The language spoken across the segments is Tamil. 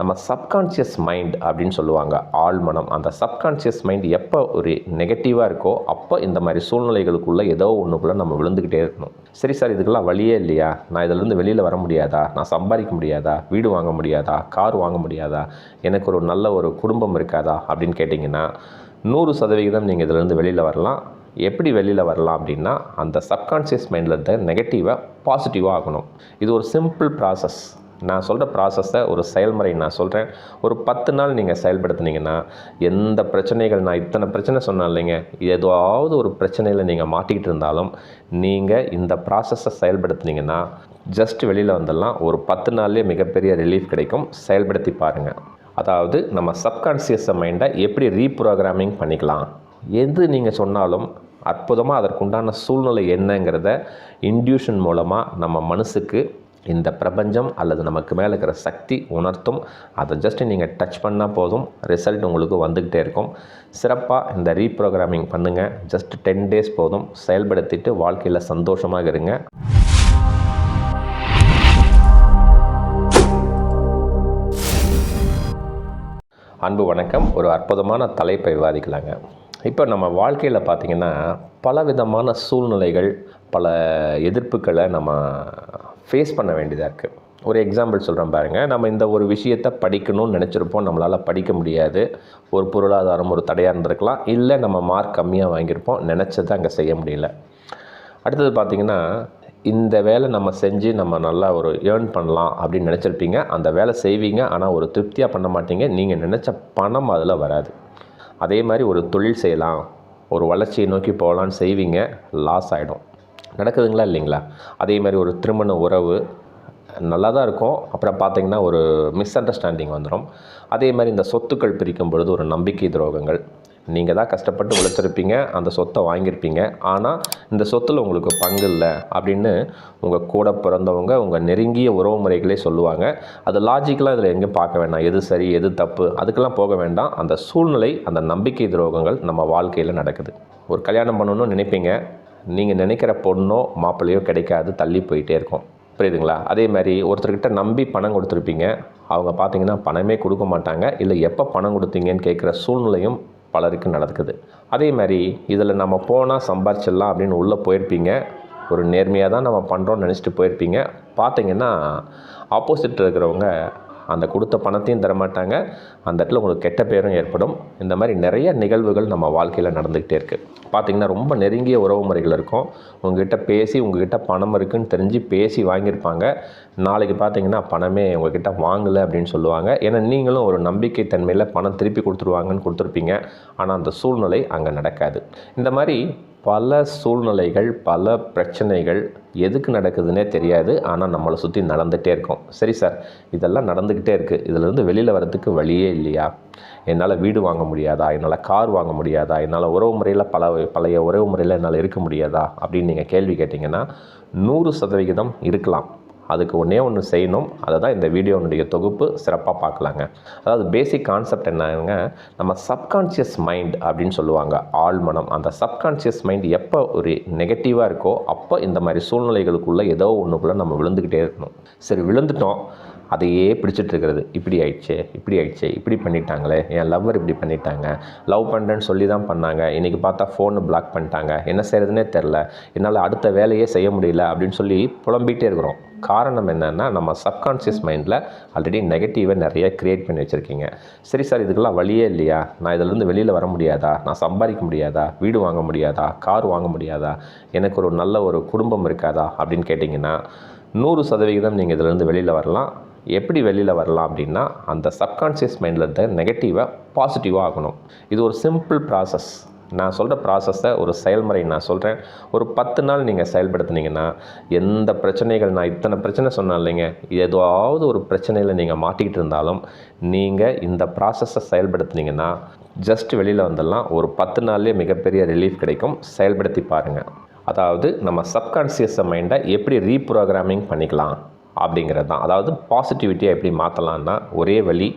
நம்ம சப்கான்ஷியஸ் மைண்ட் அப்படின்னு சொல்லுவாங்க. ஆழ்மனம். அந்த சப்கான்ஷியஸ் மைண்ட் எப்போ ஒரு நெகட்டிவாக இருக்கோ அப்போ இந்த மாதிரி சூழ்நிலைகளுக்குள்ளே ஏதோ ஒன்றுக்குள்ளே நம்ம விழுந்துக்கிட்டே இருக்கணும். சரி சார் இதுக்கெல்லாம் வழியே இல்லையா? நான் இதிலேருந்து வெளியில் வர முடியாதா? நான் சம்பாதிக்க முடியாதா? வீடு வாங்க முடியாதா? கார் வாங்க முடியாதா? எனக்கு ஒரு நல்ல ஒரு குடும்பம் இருக்காதா? அப்படின்னு கேட்டிங்கன்னா நூறு சதவிகிதம் நீங்கள் இதிலேருந்து வெளியில் வரலாம். எப்படி வெளியில் வரலாம் அப்படின்னா அந்த சப்கான்ஷியஸ் மைண்டில் இருந்த நெகட்டிவை பாசிட்டிவாக ஆகணும். இது ஒரு சிம்பிள் ப்ராசஸ் நான் சொல்கிற ப்ராசஸை ஒரு செயல்முறை நான் சொல்கிறேன் ஒரு பத்து நாள் நீங்கள் செயல்படுத்துனீங்கன்னா எந்த பிரச்சனைகள் நான் இத்தனை பிரச்சனை சொன்னேன் இல்லைங்க ஏதாவது ஒரு பிரச்சனையில் நீங்கள் மாட்டிக்கிட்டு இருந்தாலும் நீங்கள் இந்த ப்ராசஸை செயல்படுத்துனீங்கன்னா ஜஸ்ட் வெளியில் வந்துடலாம். ஒரு பத்து நாள்லேயே மிகப்பெரிய ரிலீஃப் கிடைக்கும். செயல்படுத்தி பாருங்கள் அதாவது நம்ம சப்கான்ஷியஸ் மைண்டை எப்படி ரீப்ரோக்ராமிங் பண்ணிக்கலாம்? எது நீங்கள் சொன்னாலும் அற்புதமாக அதற்குண்டான சூழ்நிலை என்னங்கிறத இன்டியூஷன் மூலமாக நம்ம மனசுக்கு இந்த பிரபஞ்சம் அல்லது நமக்கு மேலே இருக்கிற சக்தி உணர்த்தும். அதை ஜஸ்ட் நீங்கள் டச் பண்ணால் போதும். ரிசல்ட் உங்களுக்கு வந்துக்கிட்டே இருக்கும். சிறப்பாக இந்த ரீப்ரோக்ராமிங் பண்ணுங்கள் ஜஸ்ட் டென் டேஸ் போதும். செயல்படுத்திட்டு வாழ்க்கையில் சந்தோஷமாக இருங்க. அன்பு வணக்கம். ஒரு அற்புதமான தலைப்பை விவாதிக்கலாங்க. இப்போ நம்ம வாழ்க்கையில் பார்த்திங்கன்னா பலவிதமான சூழ்நிலைகள் பல எதிர்ப்புகளை நம்ம ஃபேஸ் பண்ண வேண்டியதாக இருக்குது ஒரு எக்ஸாம்பிள் சொல்கிறேன் பாருங்கள் நம்ம இந்த ஒரு விஷயத்தை படிக்கணும்னு நினச்சிருப்போம். நம்மளால் படிக்க முடியாது. ஒரு பொருளாதாரம் ஒரு தடையாக இருந்திருக்கலாம். இல்லை நம்ம மார்க் கம்மியாக வாங்கியிருப்போம். நினச்சதை அங்கே செய்ய முடியல. அடுத்தது பார்த்திங்கன்னா இந்த வேலை நம்ம செஞ்சு நம்ம நல்லா ஒரு ஏர்ன் பண்ணலாம் அப்படின்னு நினச்சிருப்பீங்க. அந்த வேலை செய்வீங்க. ஆனால் ஒரு திருப்தியாக பண்ண மாட்டீங்க. நீங்கள் நினச்ச பணம் அதில் வராது. அதே மாதிரி ஒரு தொழில் செய்யலாம். ஒரு வளர்ச்சியை நோக்கி போகலான்னு செய்வீங்க. லாஸ் ஆகிடும் நடக்குதுங்களா இல்லைங்களா? அதே மாதிரி ஒரு திருமண உறவு நல்லா தான் இருக்கும். அப்புறம் பார்த்தீங்கன்னா ஒரு மிஸ் அண்டர்ஸ்டாண்டிங் வந்துடும் அதே மாதிரி இந்த சொத்துக்கள் பிரிக்கும் பொழுது ஒரு நம்பிக்கை துரோகங்கள். நீங்கள் தான் கஷ்டப்பட்டு உழைச்சிருப்பீங்க. அந்த சொத்தை வாங்கியிருப்பீங்க. ஆனால் இந்த சொத்தில் உங்களுக்கு பங்கு இல்லை அப்படின்னு உங்கள் கூட பிறந்தவங்க உங்கள் நெருங்கிய உறவு முறைகளே சொல்லுவாங்க. அது லாஜிக்கலாக இதில் எங்கேயும் பார்க்க வேண்டாம். எது சரி எது தப்பு அதுக்கெல்லாம் போக வேண்டாம். அந்த சூழ்நிலை அந்த நம்பிக்கை துரோகங்கள் நம்ம வாழ்க்கையில் நடக்குது. ஒரு கல்யாணம் பண்ணணும்னு நினைப்பீங்க. நீங்கள் நினைக்கிற பொண்ணோ மாப்பிள்ளையோ கிடைக்காது தள்ளி போயிட்டே இருக்கும். புரியுதுங்களா? அதே மாதிரி ஒருத்தர்கிட்ட நம்பி பணம் கொடுத்துருப்பீங்க. அவங்க பார்த்தீங்கன்னா பணமே கொடுக்க மாட்டாங்க. இல்லை எப்போ பணம் கொடுத்தீங்கன்னு கேட்குற சூழ்நிலையும் பலருக்கு நடக்குது. அதே மாதிரி இதில் நம்ம போனால் சம்பாரிச்சிடலாம் அப்படின்னு உள்ளே போயிருப்பீங்க. ஒரு நேர்மையாக தான் நம்ம பண்ணுறோம்னு நினச்சிட்டு போயிருப்பீங்க. பார்த்தீங்கன்னா ஆப்போசிட் இருக்கிறவங்க அந்த கொடுத்த பணத்தையும் தரமாட்டாங்க. அந்த இடத்துல உங்களுக்கு கெட்ட பேரும் ஏற்படும். இந்த மாதிரி நிறைய நிகழ்வுகள் நம்ம வாழ்க்கையில் நடந்துக்கிட்டே இருக்குது பார்த்திங்கன்னா ரொம்ப நெருங்கிய உறவு முறைகள் இருக்கும். உங்ககிட்ட பேசி உங்ககிட்ட பணம் இருக்குன்னு தெரிஞ்சு பேசி வாங்கியிருப்பாங்க. நாளைக்கு பார்த்தீங்கன்னா பணமே உங்ககிட்ட வாங்கலை அப்படின்னு சொல்லுவாங்க. ஏன்னா நீங்களும் ஒரு நம்பிக்கை தன்மையில் பணம் திருப்பி கொடுத்துருவாங்கன்னு கொடுத்துருப்பீங்க. ஆனால் அந்த சூழ்நிலை அங்கே நடக்காது. இந்த மாதிரி பல சூழ்நிலைகள் பல பிரச்சனைகள் எதுக்கு நடக்குதுன்னே தெரியாது. ஆனால் நம்மளை சுற்றி நடந்துகிட்டே இருக்கோம். சரி சார் இதெல்லாம் நடந்துக்கிட்டே இருக்குது இதிலேருந்து வெளியில் வரதுக்கு வழியே இல்லையா? என்னால் வீடு வாங்க முடியாதா? என்னால் கார் வாங்க முடியாதா? என்னால் உறவு முறையில் பல பழைய உறவு முறையில் என்னால் இருக்க முடியாதா? அப்படின்னு நீங்கள் கேள்வி கேட்டிங்கன்னா நூறு சதவிகிதம் இருக்கலாம். அதுக்கு ஒன்றே ஒன்று செய்யணும். அதை தான் இந்த வீடியோனுடைய தொகுப்பு. சிறப்பாக பார்க்கலாங்க. அதாவது பேசிக் கான்செப்ட் என்னங்க? நம்ம சப்கான்ஷியஸ் மைண்ட் அப்படின்னு சொல்லுவாங்க. ஆழ்மனம். அந்த சப்கான்ஷியஸ் மைண்ட் எப்போ ஒரு நெகட்டிவாக இருக்கோ அப்போ இந்த மாதிரி சூழ்நிலைகளுக்குள்ளே ஏதோ ஒன்றுக்குள்ளே நம்ம விழுந்துக்கிட்டே இருக்கணும். சரி விழுந்துட்டோம். அதையே பிடிச்சிட்டு இருக்கிறது. இப்படி ஆயிடுச்சு இப்படி ஆயிடுச்சு இப்படி பண்ணிட்டாங்களே என் லவ்வர் இப்படி பண்ணிட்டாங்க. லவ் பண்ணுறேன்னு சொல்லி தான் பண்ணாங்க. இன்றைக்கி பார்த்தா ஃபோனு பிளாக் பண்ணிட்டாங்க. என்ன செய்கிறதுனே தெரில என்னால் அடுத்த வேலையே செய்ய முடியல அப்படின்னு சொல்லி புலம்பிகிட்டே இருக்கிறோம். காரணம் என்னென்னா நம்ம சப்கான்ஷியஸ் மைண்டில் ஆல்ரெடி நெகட்டிவை நிறைய க்ரியேட் பண்ணி வச்சுருக்கீங்க. சரி சார் இதுக்கெல்லாம் வழியே இல்லையா? நான் இதிலேருந்து வெளியில் வர முடியாதா? நான் சம்பாதிக்க முடியாதா? வீடு வாங்க முடியாதா? கார் வாங்க முடியாதா? எனக்கு ஒரு நல்ல ஒரு குடும்பம் இருக்காதா? அப்படின்னு கேட்டிங்கன்னா நூறு சதவிகிதம் நீங்கள் இதிலேருந்து வெளியில் வரலாம். எப்படி வெளியில் வரலாம் அப்படின்னா அந்த சப்கான்ஷியஸ் மைண்டில் இருந்த நெகட்டிவை பாசிட்டிவாக ஆகணும். இது ஒரு சிம்பிள் ப்ராசஸ் நான் சொல்கிற ப்ராசஸை ஒரு செயல்முறை நான் சொல்கிறேன் ஒரு பத்து நாள் நீங்கள் செயல்படுத்துனீங்கன்னா எந்த பிரச்சனைகள் நான் இத்தனை பிரச்சனை சொன்னேன் இல்லைங்க ஏதாவது ஒரு பிரச்சனையில் நீங்கள் மாட்டிக்கிட்டு இருந்தாலும் நீங்கள் இந்த ப்ராசஸை செயல்படுத்துனீங்கன்னா ஜஸ்ட் வெளியில் வந்துடலாம். ஒரு பத்து நாள்லேயே மிகப்பெரிய ரிலீஃப் கிடைக்கும். செயல்படுத்தி பாருங்கள் அதாவது நம்ம சப்கான்ஷியஸ் மைண்டை எப்படி ரீப்ரோக்ராமிங் பண்ணிக்கலாம் அப்படிங்கிறது தான். அதாவது பாசிட்டிவிட்டியை எப்படி மாற்றலான்னா ஒரே வழி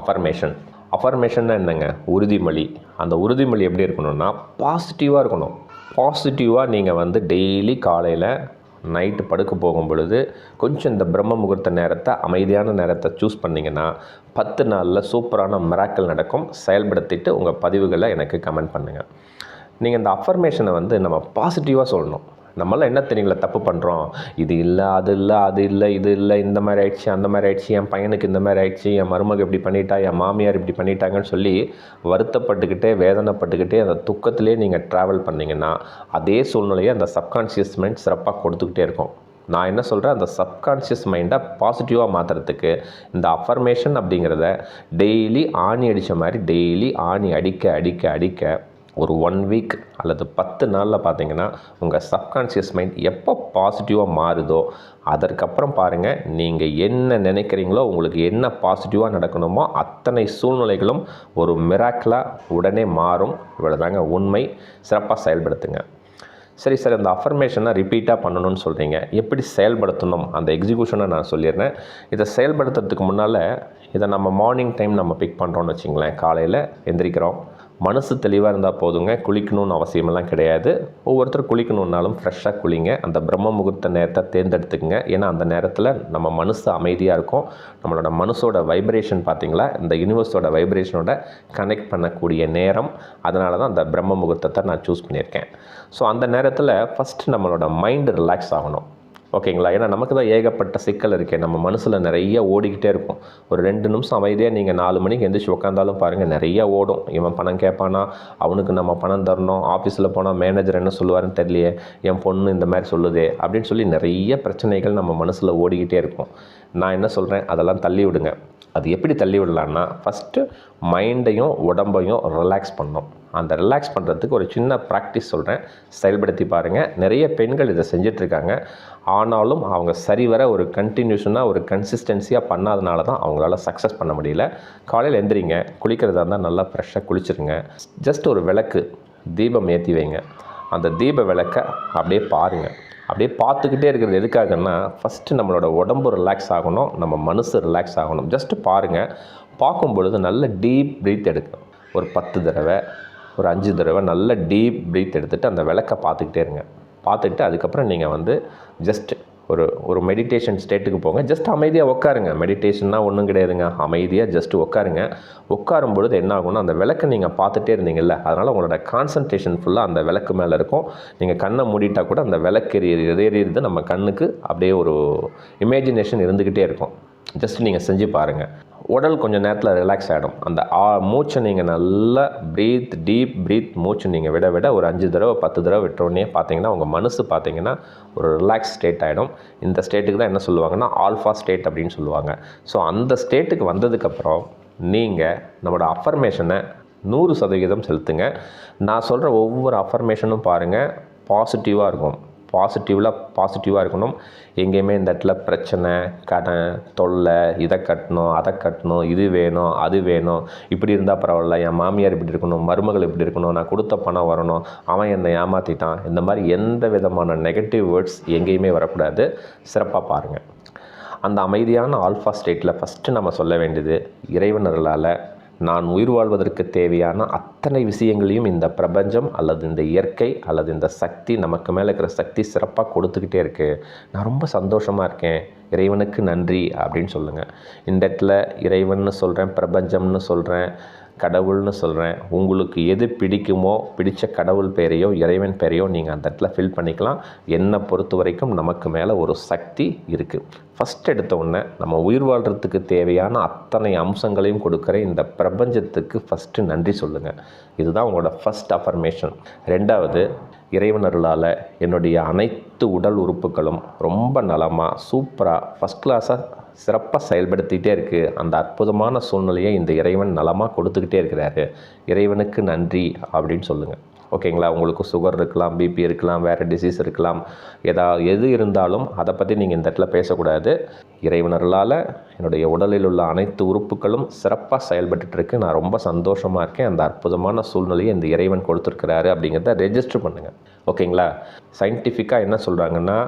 அஃபர்மேஷன் அஃபர்மேஷன்னா என்னங்க? உறுதிமொழி. அந்த உறுதிமொழி எப்படி இருக்கணும்னா பாசிட்டிவாக இருக்கணும். பாசிட்டிவாக நீங்கள் வந்து டெய்லி காலையில் நைட்டு படுக்க போகும் பொழுது கொஞ்சம் இந்த பிரம்ம முகூர்த்த நேரத்தை அமைதியான நேரத்தை சூஸ் பண்ணிங்கன்னா பத்து நாளில் சூப்பரான மிராக்கள் நடக்கும். செயல்படுத்திட்டு உங்கள் பதிவுகளை எனக்கு கமெண்ட் பண்ணுங்கள் நீங்கள் இந்த அஃபர்மேஷனை வந்து நம்ம பாசிட்டிவாக சொல்லணும். நம்மளாம் என்ன தெரியுங்களா தப்பு பண்ணுறோம் இது இல்லை அது இல்லை அது இல்லை இது இல்லை இந்த மாதிரி ஆயிடுச்சு அந்த மாதிரி ஆயிடுச்சு என் பையனுக்கு இந்த மாதிரி ஆயிடுச்சு என் மருமக இப்படி பண்ணிட்டா என் மாமியார் இப்படி பண்ணிட்டாங்கன்னு சொல்லி வருத்தப்பட்டுக்கிட்டே வேதனைப்பட்டுக்கிட்டே அந்த துக்கத்திலே நீங்கள் ட்ராவல் பண்ணிங்கன்னா அதே சூழ்நிலையை அந்த சப்கான்ஷியஸ் மைண்ட் சிறப்பாக கொடுத்துக்கிட்டே இருக்கும். நான் என்ன சொல்கிறேன் அந்த சப்கான்ஷியஸ் மைண்டை பாசிட்டிவாக மாற்றுறதுக்கு இந்த அஃபர்மேஷன் அப்படிங்கிறத டெய்லி ஆணி அடித்த மாதிரி டெய்லி ஆணி அடிக்க அடிக்க அடிக்க ஒரு ஒன் வீக் அல்லது பத்து நாளில் பார்த்தீங்கன்னா உங்கள் சப்கான்ஷியஸ் மைண்ட் எப்போ பாசிட்டிவாக மாறுதோ அதற்கப்புறம் பாருங்கள் நீங்கள் என்ன நினைக்கிறீங்களோ உங்களுக்கு என்ன பாசிட்டிவாக நடக்கணுமோ அத்தனை சூழ்நிலைகளும் ஒரு மிராக்கிளாக உடனே மாறும். இவ்வளோதாங்க உண்மை. சிறப்பாக செயல்படுத்துங்க. சரி சார் இந்த அஃபர்மேஷனை ரிப்பீட்டாக பண்ணணும்னு சொல்கிறீங்க எப்படி செயல்படுத்தணும்? அந்த எக்ஸிக்யூஷனை நான் சொல்லிடுறேன். இதை செயல்படுத்துறதுக்கு முன்னால் இதை நம்ம மார்னிங் டைம் நம்ம பிக் பண்ணுறோம்னு வச்சிங்களேன் காலையில் எந்திரிக்கிறோம். மனசு தெளிவாக இருந்தால் போதுங்க. குளிக்கணும்னு அவசியமெல்லாம் கிடையாது. ஒவ்வொருத்தர் குளிக்கணுன்னாலும் ஃப்ரெஷ்ஷாக குளிங்க. அந்த பிரம்ம முகூர்த்த நேரத்தை தேர்ந்தெடுத்துக்கங்க. ஏன்னா அந்த நேரத்தில் நம்ம மனசு அமைதியாக இருக்கும். நம்மளோட மனசோட வைப்ரேஷன் பார்த்திங்களா இந்த யூனிவர்ஸோட வைப்ரேஷனோட கனெக்ட் பண்ணக்கூடிய நேரம். அதனால தான் அந்த பிரம்ம முகூர்த்தத்தை நான் சூஸ் பண்ணியிருக்கேன். ஸோ அந்த நேரத்தில் ஃபஸ்ட்டு நம்மளோட மைண்டு ரிலாக்ஸ் ஆகணும். ஓகேங்களா? ஏன்னா நமக்கு தான் ஏகப்பட்ட சிக்கல் இருக்கே. நம்ம மனசில் நிறைய ஓடிக்கிட்டே இருக்கும். ஒரு ரெண்டு நிமிஷம் அமைதியாக நீங்கள் நாலு மணிக்கு எந்திரிச்சு உட்காந்தாலும் பாருங்கள் நிறைய ஓடும். இவன் பணம் கேட்பானா? அவனுக்கு நம்ம பணம் தரணும். ஆஃபீஸில் போனால் மேனேஜர் என்ன சொல்லுவாருன்னு தெரியலையே. என் பொண்ணு இந்த மாதிரி சொல்லுதே. அப்படின்னு சொல்லி நிறைய பிரச்சனைகள் நம்ம மனசில் ஓடிக்கிட்டே இருக்கும். நான் என்ன சொல்கிறேன் அதெல்லாம் தள்ளி விடுங்க. அது எப்படி தள்ளி விடலான்னா ஃபஸ்ட்டு மைண்டையும் உடம்பையும் ரிலாக்ஸ் பண்ணோம் அந்த ரிலாக்ஸ் பண்ணுறதுக்கு ஒரு சின்ன ப்ராக்டிஸ் சொல்கிறேன் செயல்படுத்தி பாருங்கள் நிறைய பெண்கள் இதை செஞ்சிட்ருக்காங்க. ஆனாலும் அவங்க சரிவர ஒரு கண்டினியூஷனாக ஒரு கன்சிஸ்டன்சியாக பண்ணாதனால தான் அவங்களால சக்ஸஸ் பண்ண முடியல. காலையில் எந்திரிங்க. குளிக்கிறதா இருந்தால் நல்லா ஃப்ரெஷ்ஷாக குளிச்சிருங்க. ஜஸ்ட் ஒரு விளக்கு தீபம் ஏற்றி வைங்க. அந்த தீப விளக்கை அப்படியே பாருங்கள் அப்படியே பார்த்துக்கிட்டே இருக்கிறது எதுக்காகன்னா ஃபஸ்ட்டு நம்மளோட உடம்பு ரிலாக்ஸ் ஆகணும். நம்ம மனசு ரிலாக்ஸ் ஆகணும். ஜஸ்ட்டு பாருங்கள் பார்க்கும் பொழுது நல்ல டீப் ப்ரீத் எடுக்கணும் ஒரு பத்து தடவை ஒரு அஞ்சு தடவை நல்ல டீப் ப்ரீத் எடுத்துகிட்டு அந்த விளக்கை பார்த்துக்கிட்டே இருங்க. பார்த்துட்டு அதுக்கப்புறம் நீங்கள் வந்து ஜஸ்ட் ஒரு ஒரு மெடிடேஷன் ஸ்டேட்டுக்கு போங்க. ஜஸ்ட் அமைதியாக உட்காருங்க மெடிடேஷன்னா ஒன்றும் கிடையாதுங்க. அமைதியாக ஜஸ்ட் உட்காருங்க உட்காரும் பொழுது என்ன ஆகும்னா அந்த விளக்கை நீங்கள் பார்த்துட்டே இருந்தீங்கல்ல அதனால் உங்களோட கான்சன்ட்ரேஷன் ஃபுல்லாக அந்த விளக்கு மேலே இருக்கும். நீங்கள் கண்ணை மூடிட்டா கூட அந்த விளக்கு எரிய நம்ம கண்ணுக்கு அப்படியே ஒரு இமேஜினேஷன் இருந்துக்கிட்டே இருக்கும். ஜஸ்ட் நீங்கள் செஞ்சு பாருங்கள் உடல் கொஞ்சம் நேரத்தில் ரிலாக்ஸ் ஆகிடும் அந்த ஆ மூச்சை நீங்கள் நல்லா ப்ரீத் டீப் ப்ரீத் மூச்சு நீங்கள் விட விட ஒரு அஞ்சு தடவை பத்து தடவை விட்டோடனே பார்த்தீங்கன்னா உங்கள் மனசு பார்த்தீங்கன்னா ஒரு ரிலாக்ஸ் ஸ்டேட் ஆகிடும் இந்த ஸ்டேட்டுக்கு தான் என்ன சொல்லுவாங்கன்னா ஆல்ஃபா ஸ்டேட் அப்படின்னு சொல்லுவாங்க. ஸோ அந்த ஸ்டேட்டுக்கு வந்ததுக்கப்புறம் நீங்கள் நம்மளோட அஃபர்மேஷனை நூறு சதவீதம் செலுத்துங்க. நான் சொல்கிற ஒவ்வொரு அஃபர்மேஷனும் பாருங்கள் பாசிட்டிவாக இருக்கும். பாசிட்டிவில் பாசிட்டிவாக இருக்கணும். எங்கேயுமே இந்த இடத்துல பிரச்சனை கடன் தொல்லை இதை கட்டணும் அதை கட்டணும் இது வேணும் அது வேணும். இப்படி இருந்தால் பரவாயில்ல என் மாமியார் இப்படி இருக்கணும் மருமகள் இப்படி இருக்கணும் நான் கொடுத்த பணம் வரணும் அவன் என்னை ஏமாற்றிட்டான் இந்த மாதிரி எந்த விதமான நெகட்டிவ் வேர்ட்ஸ் எங்கேயுமே வரக்கூடாது. சிறப்பாக பாருங்கள் அந்த அமைதியான ஆல்ஃபா ஸ்டேட்டில் ஃபஸ்ட்டு நம்ம சொல்ல வேண்டியது இறைவனர்களால் நான் உயிர் வாழ்வதற்கு தேவையான அத்தனை விஷயங்களையும் இந்த பிரபஞ்சம் அல்லது இந்த இயற்கை அல்லது இந்த சக்தி நமக்கு மேலே இருக்கிற சக்தி சிறப்பாக கொடுத்துக்கிட்டே இருக்குது நான் ரொம்ப சந்தோஷமாக இருக்கேன். இறைவனுக்கு நன்றி அப்படின்னு சொல்லுங்கள் இந்த இடத்துல இறைவன்னு சொல்கிறேன் பிரபஞ்சம்னு சொல்கிறேன் கடவுள்னு சொல்கிறேன் உங்களுக்கு எது பிடிக்குமோ பிடித்த கடவுள் பெயரையோ இறைவன் பெயரையோ நீங்கள் அந்த இடத்துல ஃபில் பண்ணிக்கலாம். என்னை பொறுத்த வரைக்கும் நமக்கு மேலே ஒரு சக்தி இருக்குது ஃபஸ்ட் எடுத்த உடனே நம்ம உயிர் வாழ்கிறதுக்கு தேவையான அத்தனை அம்சங்களையும் கொடுக்குற இந்த பிரபஞ்சத்துக்கு ஃபஸ்ட்டு நன்றி சொல்லுங்கள் இதுதான் உங்களோட ஃபஸ்ட் அஃபர்மேஷன் ரெண்டாவது இறைவனர்களால் என்னுடைய அனைத்து உடல் உறுப்புகளும் ரொம்ப நலமாக சூப்பராக ஃபஸ்ட் கிளாஸாக சிறப்பாக செயல்படுத்திகிட்டே இருக்குது அந்த அற்புதமான சூழ்நிலையை இந்த இறைவன் நலமாக கொடுத்துக்கிட்டே இருக்கிறாரு. இறைவனுக்கு நன்றி அப்படின்னு சொல்லுங்கள் ஓகேங்களா உங்களுக்கு சுகர் இருக்கலாம் பிபி இருக்கலாம் வேறு டிசீஸ் இருக்கலாம். எதா எது இருந்தாலும் அதை பற்றி நீங்கள் இந்த இடத்துல பேசக்கூடாது. இறைவனர்களால் என்னுடைய உடலில் உள்ள அனைத்து உறுப்புகளும் சிறப்பாக செயல்பட்டுருக்கு நான் ரொம்ப சந்தோஷமாக இருக்கேன். அந்த அற்புதமான சூழ்நிலையை இந்த இறைவன் கொடுத்துருக்கிறாரு அப்படிங்கிறத ரெஜிஸ்டர் பண்ணுங்கள் ஓகேங்களா சயின்டிஃபிக்காக என்ன சொல்கிறாங்கன்னா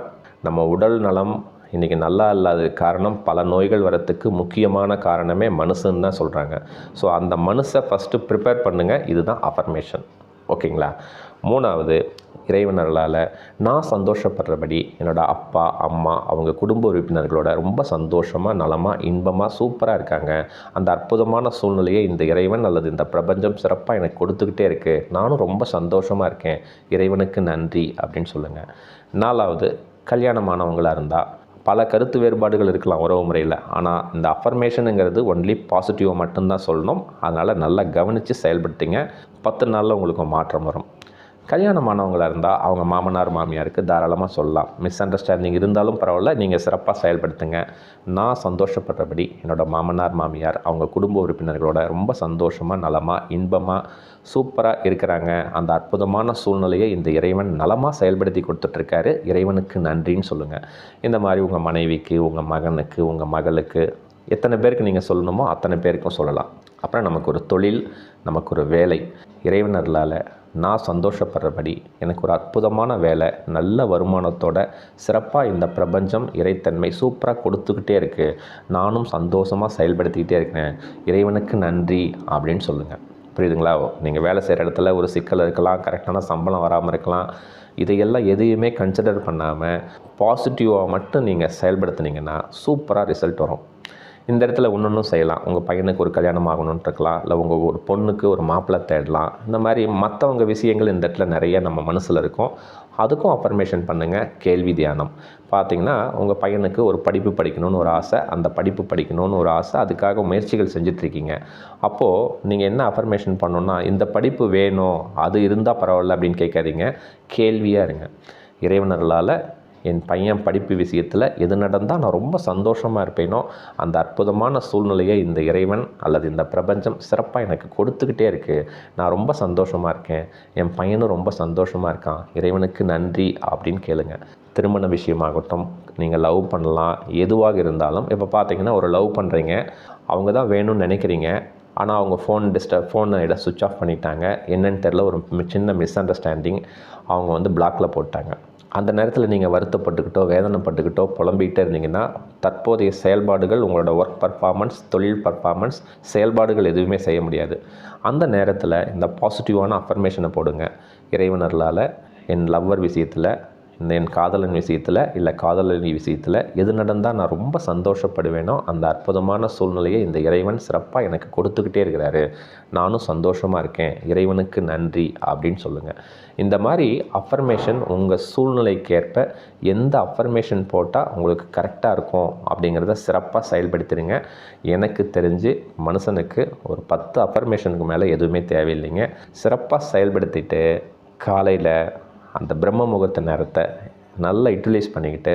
நம்ம உடல் நலம் இன்றைக்கி நல்லா இல்லாத காரணம் பல நோய்கள் வரத்துக்கு முக்கியமான காரணமே மனுஷன்னு தான் சொல்கிறாங்க ஸோ அந்த மனுஷை ஃபஸ்ட்டு ப்ரிப்பேர் பண்ணுங்கள் இதுதான் அஃபர்மேஷன் ஓகேங்களா? மூணாவது இறைவனர்களால் நான் சந்தோஷப்படுறபடி என்னோடய அப்பா அம்மா அவங்க குடும்ப உறுப்பினர்களோட ரொம்ப சந்தோஷமாக நலமாக இன்பமாக சூப்பராக இருக்காங்க. அந்த அற்புதமான சூழ்நிலையை இந்த இறைவன் அல்லது இந்த பிரபஞ்சம் சிறப்பாக எனக்கு கொடுத்துக்கிட்டே இருக்குது நானும் ரொம்ப சந்தோஷமாக இருக்கேன். இறைவனுக்கு நன்றி அப்படின்னு சொல்லுங்கள் நாலாவது கல்யாணமானவங்களாக இருந்தால் பல கருத்து வேறுபாடுகள் இருக்கலாம் உறவு முறையில். ஆனால் இந்த அஃபர்மேஷனுங்கிறது ஒன்லி பாசிட்டிவாக மட்டும்தான் சொல்லணும். அதனால் நல்லா கவனித்து செயல்படுத்திங்க. பத்து நாளில் உங்களுக்கு மாற்றம் வரும். கல்யாணமானவங்களாக இருந்தால் அவங்க மாமனார் மாமியாருக்கு தாராளமாக சொல்லலாம். மிஸ் அண்டர்ஸ்டாண்டிங் இருந்தாலும் பரவாயில்ல நீங்கள் சிறப்பாக செயல்படுத்துங்க. நான் சந்தோஷப்படுறபடி என்னோடய மாமனார் மாமியார் அவங்க குடும்ப உறுப்பினர்களோட ரொம்ப சந்தோஷமாக நலமாக இன்பமாக சூப்பராக இருக்கிறாங்க. அந்த அற்புதமான சூழ்நிலையை இந்த இறைவன் நலமாக செயல்படுத்தி கொடுத்துட்ருக்காரு. இறைவனுக்கு நன்றின்னு சொல்லுங்கள் இந்த மாதிரி உங்கள் மனைவிக்கு உங்கள் மகனுக்கு உங்கள் மகளுக்கு எத்தனை பேருக்கு நீங்கள் சொல்லணுமோ அத்தனை பேருக்கும் சொல்லலாம். அப்புறம் நமக்கு ஒரு தொழில் நமக்கு ஒரு வேலை. இறைவனர்களால் நான் சந்தோஷப்படுறபடி எனக்கு ஒரு அற்புதமான வேலை நல்ல வருமானத்தோட சிறப்பாக இந்த பிரபஞ்சம் இறைத்தன்மை சூப்பராக கொடுத்துக்கிட்டே இருக்குது நானும் சந்தோஷமாக செயல்படுத்திக்கிட்டே இருக்கேன் இறைவனுக்கு நன்றி அப்படின்னு சொல்லுங்கள் புரியுதுங்களா? நீங்கள் வேலை செய்கிற இடத்துல ஒரு சிக்கல் இருக்கலாம் கரெக்டான சம்பளம் வராமல் இருக்கலாம். இதையெல்லாம் எதையுமே கன்சிடர் பண்ணாமல் பாசிட்டிவாக மட்டும் நீங்கள் செயல்படுத்துனீங்கன்னா சூப்பராக ரிசல்ட் வரும். இந்த இடத்துல ஒன்று செய்யலாம். உங்கள் பையனுக்கு ஒரு கல்யாணம் ஆகணும்னு இருக்கலாம் இல்லை உங்கள் ஒரு பொண்ணுக்கு ஒரு மாப்பிள்ளை தேடலாம். இந்த மாதிரி மற்றவங்க விஷயங்கள் இந்த இடத்துல நிறைய நம்ம மனசில் இருக்கும். அதுக்கும் அஃபர்மேஷன் பண்ணுங்கள் கேள்வி தியானம். பார்த்தீங்கன்னா உங்கள் பையனுக்கு ஒரு படிப்பு படிக்கணும்னு ஒரு ஆசை. அந்த படிப்பு படிக்கணும்னு ஒரு ஆசை. அதுக்காக முயற்சிகள் செஞ்சிட்ருக்கீங்க. அப்போது நீங்கள் என்ன அஃபர்மேஷன் பண்ணணுன்னா இந்த படிப்பு வேணும். அது இருந்தால் பரவாயில்ல அப்படின்னு கேட்காதீங்க. கேள்வியாக இருங்க. இறைவனர்களால் என் பையன் படிப்பு விஷயத்தில் எது நடந்தால் நான் ரொம்ப சந்தோஷமாக இருப்பேனோ அந்த அற்புதமான சூழ்நிலையை இந்த இறைவன் அல்லது இந்த பிரபஞ்சம் சிறப்பாக எனக்கு கொடுத்துக்கிட்டே இருக்குது நான் ரொம்ப சந்தோஷமாக இருக்கேன். என் பையனும் ரொம்ப சந்தோஷமாக இருக்கான். இறைவனுக்கு நன்றி அப்படின்னு கேளுங்க. திருமண விஷயமாகட்டும் நீங்கள் லவ் பண்ணலாம். எதுவாக இருந்தாலும் இப்போ பார்த்தீங்கன்னா ஒரு லவ் பண்ணுறீங்க அவங்க தான் வேணும்னு நினைக்கிறீங்க. ஆனால் அவங்க ஃபோன் டிஸ்டர்ப் ஃபோனை இட சுவிச் ஆஃப் பண்ணிட்டாங்க. என்னன்னு தெரில ஒரு சின்ன மிஸ் அண்டர்ஸ்டாண்டிங் அவங்க வந்து பிளாக்ல போட்டாங்க. அந்த நேரத்தில் நீங்கள் வருத்தப்பட்டுக்கிட்டோ வேதனைப்பட்டுக்கிட்டோ புலம்பிக்கிட்டே இருந்தீங்கன்னா தற்போதைய செயல்பாடுகள் உங்களோட ஒர்க் பர்ஃபார்மன்ஸ் தொழில் பர்ஃபார்மன்ஸ் செயல்பாடுகள் எதுவுமே செய்ய முடியாது. அந்த நேரத்தில் இந்த பாசிட்டிவான அஃபர்மேஷனை போடுங்க. இறைவனர்களால் என் லவ்வர் விஷயத்தில் என் காதலன் விஷயத்தில் இல்லை காதலன் விஷயத்தில் எது நடந்தால் நான் ரொம்ப சந்தோஷப்படுவேனோ அந்த அற்புதமான சூழ்நிலையை இந்த இறைவன் சிறப்பாக எனக்கு கொடுத்துக்கிட்டே இருக்கிறாரு. நானும் சந்தோஷமாக இருக்கேன். இறைவனுக்கு நன்றி அப்படின்னு சொல்லுங்கள் இந்த மாதிரி அஃபர்மேஷன் உங்கள் சூழ்நிலைக்கேற்ப எந்த அஃபர்மேஷன் போட்டால் உங்களுக்கு கரெக்டாக இருக்கும் அப்படிங்கிறத சிறப்பாக செயல்படுத்திடுங்க. எனக்கு தெரிஞ்சு மனுஷனுக்கு ஒரு பத்து அஃபர்மேஷனுக்கு மேலே எதுவுமே தேவையில்லைங்க. சிறப்பாக செயல்படுத்திட்டு காலையில் அந்த பிரம்ம முகூர்த்த நேரத்தை நல்லா யூட்டிலைஸ் பண்ணிக்கிட்டு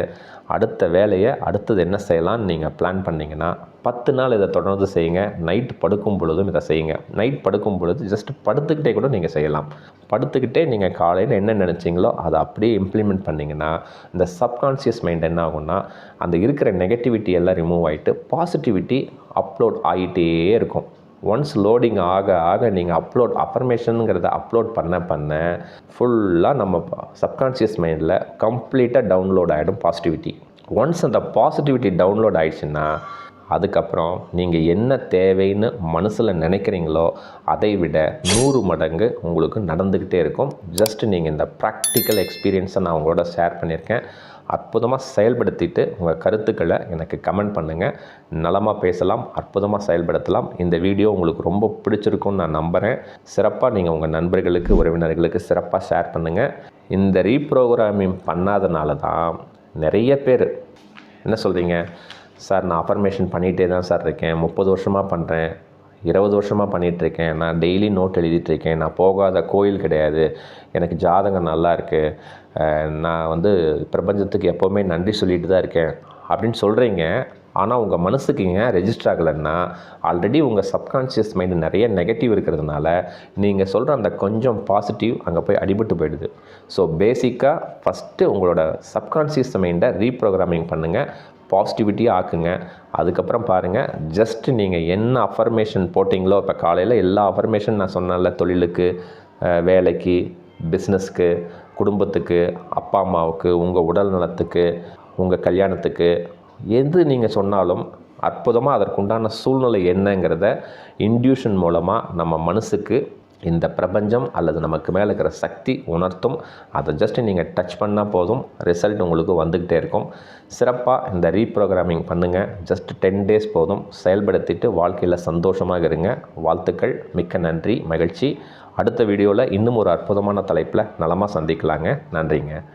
அடுத்த வேலையை அடுத்தது என்ன செய்யலாம்னு நீங்கள் பிளான் பண்ணிங்கன்னா பத்து நாள் இதை தொடர்ந்து செய்யுங்க. நைட் படுக்கும் பொழுதும் இதை செய்யுங்க. நைட் படுக்கும் பொழுது ஜஸ்ட் படுத்துக்கிட்டே கூட நீங்கள் செய்யலாம். படுத்துக்கிட்டே நீங்கள் காலையில் என்ன நினச்சிங்களோ அதை அப்படியே இம்ப்ளிமெண்ட் பண்ணிங்கன்னா இந்த சப்கான்ஷியஸ் மைண்ட் என்ன ஆகும்னா அந்த இருக்கிற நெகட்டிவிட்டி எல்லாம் ரிமூவ் ஆகிட்டு பாசிட்டிவிட்டி அப்லோட் ஆகிட்டே இருக்கும். ஒன்ஸ் லோடிங் ஆக ஆக நீங்கள் அப்லோட் அஃபர்மேஷனுங்கிறத அப்லோட் பண்ண பண்ண ஃபுல்லாக நம்ம சப்கான்ஷியஸ் மைண்டில் கம்ப்ளீட்டாக டவுன்லோட் ஆகிடும் பாசிட்டிவிட்டி ஒன்ஸ் அந்த பாசிட்டிவிட்டி டவுன்லோட் ஆகிடுச்சுன்னா அதுக்கப்புறம் நீங்கள் என்ன தேவைன்னு மனசில் நினைக்கிறீங்களோ அதை விட நூறு மடங்கு உங்களுக்கு நடந்துக்கிட்டே இருக்கும். ஜஸ்ட் நீங்கள் இந்த ப்ராக்டிக்கல் எக்ஸ்பீரியன்ஸை நான் உங்களோட ஷேர் பண்ணியிருக்கேன். அற்புதமாக செயல்படுத்திட்டு உங்கள் கருத்துக்களை எனக்கு கமெண்ட் பண்ணுங்கள் நலமாக பேசலாம் அற்புதமாக செயல்படுத்தலாம். இந்த வீடியோ உங்களுக்கு ரொம்ப பிடிச்சிருக்கும்னு நான் நம்புகிறேன் சிறப்பாக நீங்கள் உங்கள் நண்பர்களுக்கு உறவினர்களுக்கு சிறப்பாக ஷேர் பண்ணுங்கள் இந்த ரீப்ரோக்ராமிங் பண்ணாதனால தான் நிறைய பேர் என்ன சொல்கிறீங்க சார் நான் அஃபர்மேஷன் பண்ணிகிட்டே தான் சார் இருக்கேன். முப்பது வருஷமாக பண்ணுறேன் இருபது வருஷமாக பண்ணிகிட்ருக்கேன் நான் டெய்லி நோட் எழுதிட்டுருக்கேன். நான் போகாத கோயில் கிடையாது. எனக்கு ஜாதகம் நல்லா இருக்குது நான் வந்து பிரபஞ்சத்துக்கு எப்போவுமே நன்றி சொல்லிட்டு தான் இருக்கேன். அப்படின்னு சொல்கிறீங்க ஆனால் உங்கள் மனசுக்கு ஏன் ரெஜிஸ்டர் ஆகலைன்னா ஆல்ரெடி உங்கள் சப்கான்ஷியஸ் மைண்டு நிறைய நெகட்டிவ் இருக்கிறதுனால நீங்கள் சொல்கிற அந்த கொஞ்சம் பாசிட்டிவ் அங்கே போய் அடிபட்டு போயிடுது. ஸோ பேசிக்காக ஃபஸ்ட்டு உங்களோட சப்கான்ஷியஸ் மைண்டை ரீப்ரோக்ராமிங் பண்ணுங்கள் பாசிட்டிவிட்டியாக ஆக்குங்க. அதுக்கப்புறம் பாருங்கள் ஜஸ்ட் நீங்கள் என்ன அஃபர்மேஷன் போட்டிங்களோ இப்போ காலையில் எல்லா அஃபர்மேஷன் நான் சொன்னேன்ல தொழிலுக்கு வேலைக்கு பிஸ்னஸ்க்கு குடும்பத்துக்கு அப்பா அம்மாவுக்கு உங்கள் உடல் நலத்துக்கு உங்கள் கல்யாணத்துக்கு எது நீங்கள் சொன்னாலும் அற்புதமாக அதற்குண்டான சூழ்நிலை என்னங்கிறத இன்டியூஷன் மூலமாக நம்ம மனசுக்கு இந்த பிரபஞ்சம் அல்லது நமக்கு மேலே இருக்கிற சக்தி உணர்த்தும். அதை ஜஸ்ட் நீங்கள் டச் பண்ணால் போதும். ரிசல்ட் உங்களுக்கு வந்துக்கிட்டே இருக்கும். சிறப்பாக இந்த ரீப்ரோக்ராமிங் பண்ணுங்கள் ஜஸ்ட் டென் டேஸ் போதும். செயல்படுத்திட்டு வாழ்க்கையில் சந்தோஷமாக இருங்க. வாழ்த்துக்கள். மிக்க நன்றி. மகிழ்ச்சி. அடுத்த வீடியோவில் இன்னும் ஒரு அற்புதமான தலைப்பில் நலமாக சந்திக்கலாங்க. நன்றிங்க.